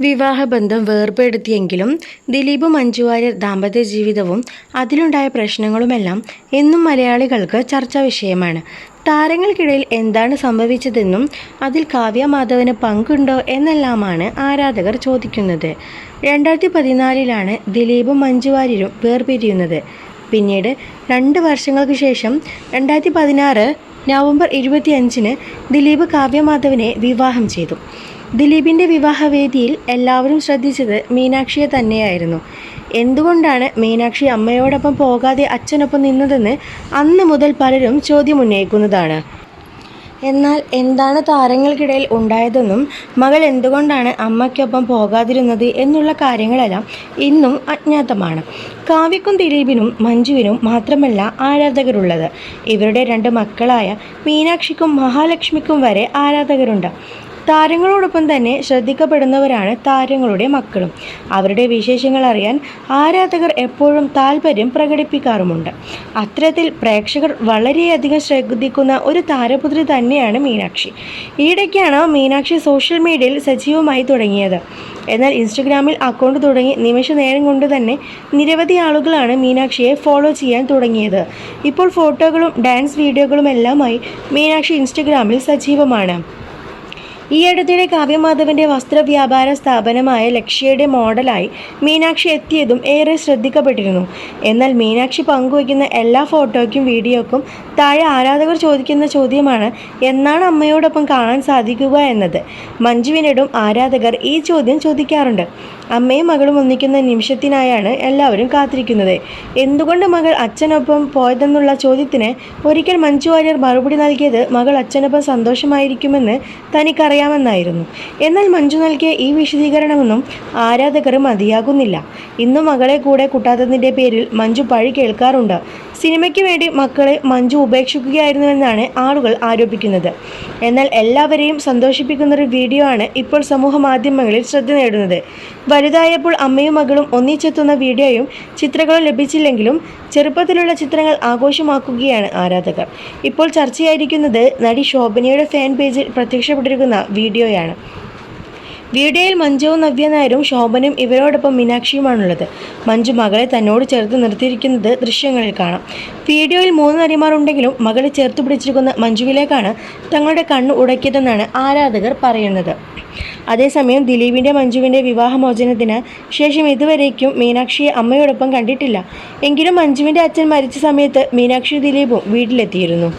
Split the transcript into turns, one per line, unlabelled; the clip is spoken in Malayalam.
വിവാഹബന്ധം വേർപെടുത്തിയെങ്കിലും ദിലീപും മഞ്ജു വാര്യർ ദാമ്പത്യ ജീവിതവും അതിലുണ്ടായ പ്രശ്നങ്ങളുമെല്ലാം എന്നും മലയാളികൾക്ക് ചർച്ചാ വിഷയമാണ്. താരങ്ങൾക്കിടയിൽ എന്താണ് സംഭവിച്ചതെന്നും അതിൽ കാവ്യ മാധവന് പങ്കുണ്ടോ എന്നെല്ലാമാണ് ആരാധകർ ചോദിക്കുന്നത്. രണ്ടായിരത്തി പതിനാലിലാണ് ദിലീപും മഞ്ജു വാര്യരും വേർപിരിയുന്നത്. പിന്നീട് രണ്ട് വർഷങ്ങൾക്ക് ശേഷം രണ്ടായിരത്തി പതിനാറ് നവംബർ ഇരുപത്തിയഞ്ചിന് ദിലീപ് കാവ്യ മാധവനെ വിവാഹം ചെയ്തു. ദിലീപിന്റെ വിവാഹവേദിയിൽ എല്ലാവരും ശ്രദ്ധിച്ചത് മീനാക്ഷിയെ തന്നെയായിരുന്നു. എന്തുകൊണ്ടാണ് മീനാക്ഷി അമ്മയോടൊപ്പം പോകാതെ അച്ഛനൊപ്പം നിന്നതെന്ന് അന്ന് മുതൽ പലരും ചോദ്യം ഉന്നയിക്കുന്നതാണ് എന്നാൽ എന്താണ് താരങ്ങൾക്കിടയിൽ ഉണ്ടായതെന്നും മകൾ എന്തുകൊണ്ടാണ് അമ്മയ്ക്കൊപ്പം പോകാതിരുന്നത് എന്നുള്ള കാര്യങ്ങളെല്ലാം ഇന്നും അജ്ഞാതമാണ്. കാവ്യക്കും ദിലീപിനും മഞ്ജുവിനും മാത്രമല്ല ആരാധകരുള്ളത്. ഇവരുടെ രണ്ട് മക്കളായ മീനാക്ഷിക്കും മഹാലക്ഷ്മിക്കും വരെ ആരാധകരുണ്ട്. താരങ്ങളോടൊപ്പം തന്നെ ശ്രദ്ധിക്കപ്പെടുന്നവരാണ് താരങ്ങളുടെ മക്കളും. അവരുടെ വിശേഷങ്ങൾ അറിയാൻ ആരാധകർ എപ്പോഴും താല്പര്യം പ്രകടിപ്പിക്കാറുമുണ്ട്. അത്തരത്തിൽ പ്രേക്ഷകർ വളരെയധികം ശ്രദ്ധിക്കുന്ന ഒരു താരപുത്രി തന്നെയാണ് മീനാക്ഷി. ഈയിടയ്ക്കാണ് മീനാക്ഷി സോഷ്യൽ മീഡിയയിൽ സജീവമായി തുടങ്ങിയത്. എന്നാൽ ഇൻസ്റ്റഗ്രാമിൽ അക്കൗണ്ട് തുടങ്ങി നിമിഷ നേരം കൊണ്ട് തന്നെ നിരവധി ആളുകളാണ് മീനാക്ഷിയെ ഫോളോ ചെയ്യാൻ തുടങ്ങിയത്. ഇപ്പോൾ ഫോട്ടോകളും ഡാൻസ് വീഡിയോകളും എല്ലാമായി മീനാക്ഷി ഇൻസ്റ്റഗ്രാമിൽ സജീവമാണ്. ഈ അടുത്തിടെ കാവ്യമാധവന്റെ വസ്ത്രവ്യാപാര സ്ഥാപനമായ ലക്ഷ്യയുടെ മോഡലായി മീനാക്ഷി എത്തിയതും ഏറെ ശ്രദ്ധിക്കപ്പെട്ടിരുന്നു. എന്നാൽ മീനാക്ഷി പങ്കുവയ്ക്കുന്ന എല്ലാ ഫോട്ടോയ്ക്കും വീഡിയോക്കും താഴെ ആരാധകർ ചോദിക്കുന്ന ചോദ്യമാണ് എന്നാണ് അമ്മയോടൊപ്പം കാണാൻ സാധിക്കുക? എന്നത്. മഞ്ജുവിനോടും ആരാധകർ ഈ ചോദ്യം ചോദിക്കാറുണ്ട്. അമ്മയും മകളും ഒന്നിക്കുന്ന നിമിഷത്തിനായാണ് എല്ലാവരും കാത്തിരിക്കുന്നത്. എന്തുകൊണ്ട് മകൾ അച്ഛനൊപ്പം പോയതെന്നുള്ള ചോദ്യത്തിന് ഒരിക്കൽ മഞ്ജു വാര്യർ മറുപടി നൽകിയത് മകൾ അച്ഛനൊപ്പം സന്തോഷമായിരിക്കുമെന്ന് തനിക്കറിയാമെന്നായിരുന്നു. എന്നാൽ മഞ്ജു നൽകിയ ഈ വിശദീകരണമൊന്നും ആരാധകർ മതിയാകുന്നില്ല. ഇന്നും മകളെ കൂടെ കൂട്ടാത്തതിന്റെ പേരിൽ മഞ്ജു പഴി കേൾക്കാറുണ്ട്. സിനിമയ്ക്ക് വേണ്ടി മക്കളെ മഞ്ജു ഉപേക്ഷിക്കുകയായിരുന്നുവെന്നാണ് ആളുകൾ ആരോപിക്കുന്നത്. എന്നാൽ എല്ലാവരെയും സന്തോഷിപ്പിക്കുന്ന ഒരു വീഡിയോ ആണ് ഇപ്പോൾ സമൂഹ മാധ്യമങ്ങളിൽ ശ്രദ്ധ നേടുന്നത്. വലുതായപ്പോൾ അമ്മയും മകളും ഒന്നിച്ചെത്തുന്ന വീഡിയോയും ചിത്രങ്ങളും ലഭിച്ചില്ലെങ്കിലും ചെറുപ്പത്തിലുള്ള ചിത്രങ്ങൾ ആഘോഷമാക്കുകയാണ് ആരാധകർ. ഇപ്പോൾ ചർച്ചയായിരിക്കുന്നത് നടി ശോഭനയുടെ ഫാൻ പേജിൽ പ്രത്യക്ഷപ്പെട്ടിരിക്കുന്ന വീഡിയോയാണ്. വീഡിയോയിൽ മഞ്ജുവും നവ്യ നായരും ശോഭനയും ഇവരോടൊപ്പം മീനാക്ഷിയുമാണുള്ളത്. മഞ്ജു മകളെ തന്നോട് ചേർത്ത് നിർത്തിയിരിക്കുന്നത് ദൃശ്യങ്ങളിൽ കാണാം. വീഡിയോയിൽ മൂന്ന് നടിമാരുണ്ടെങ്കിലും മകളെ ചേർത്ത് പിടിച്ചിരിക്കുന്ന മഞ്ജുവിലേക്കാണ് തങ്ങളുടെ കണ്ണ് ഉടക്കിയതെന്നാണ് ആരാധകർ പറയുന്നത്. അതേസമയം ദിലീപിന്റെ മഞ്ജുവിന്റെ വിവാഹമോചനത്തിന് ശേഷം ഇതുവരേക്കും മീനാക്ഷിയെ അമ്മയോടൊപ്പം കണ്ടിട്ടില്ല. എങ്കിലും മഞ്ജുവിന്റെ അച്ഛൻ മരിച്ച സമയത്ത് മീനാക്ഷി ദിലീപും വീട്ടിലെത്തിയിരുന്നു.